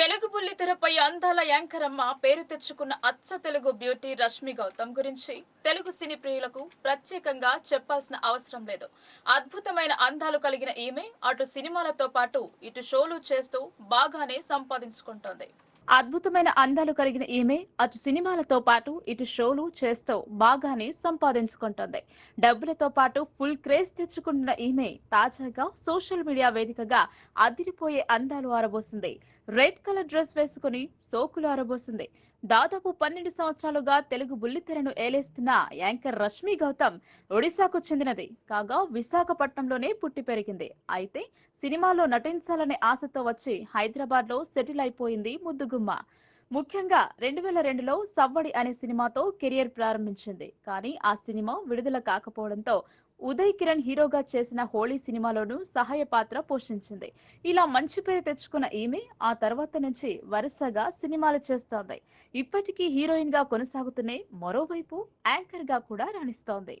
తెలుగు బుల్లితెరపై అందాల యాంకర్ అమ్మ పేరు తెచ్చుకున్న అచ్చ తెలుగు బ్యూటీ రష్మి గౌతమ్ గురించి తెలుగు సినీ ప్రియులకు ప్రత్యేకంగా చెప్పాల్సిన అవసరం లేదు. అద్భుతమైన అందాలు కలిగిన ఈమె అటు సినిమాలతో పాటు ఇటు షోలు చేస్తూ బాగానే సంపాదించుకుంటోంది. అద్భుతమైన అందాలు కలిగిన ఈమె అటు సినిమాలతో పాటు ఇటు షోలు చేస్తూ బాగానే సంపాదించుకుంటుంది. డబ్బులతో పాటు ఫుల్ క్రేజ్ తెచ్చుకుంటున్న ఈమె తాజాగా సోషల్ మీడియా వేదికగా అదిరిపోయే అందాలు ఆరబోసింది. రెడ్ కలర్ డ్రెస్ వేసుకుని సోకులు ఆరబోసింది. దాదాపు పన్నెండు సంవత్సరాలుగా తెలుగు బుల్లితెరను ఏలేస్తున్న యాంకర్ రష్మి గౌతమ్ ఒడిశాకు చెందినది. కాగా విశాఖపట్నంలోనే పుట్టి పెరిగింది. అయితే సినిమాలో నటించాలనే ఆశతో వచ్చి హైదరాబాద్లో సెటిల్ అయిపోయింది ముద్దుగుమ్మ. ముఖ్యంగా రెండు వేల రెండులో సవ్వడి అనే సినిమాతో కెరియర్ ప్రారంభించింది. కానీ ఆ సినిమా విడుదల కాకపోవడంతో ఉదయ్ కిరణ్ హీరోగా చేసిన హోళీ సినిమాలోనూ సహాయ పాత్ర పోషించింది. ఇలా మంచి పేరు తెచ్చుకున్న ఈమె ఆ తర్వాత నుంచి వరుసగా సినిమాలు చేస్తోంది. ఇప్పటికీ హీరోయిన్గా కొనసాగుతూనే మరోవైపు యాంకర్గా కూడా రాణిస్తోంది.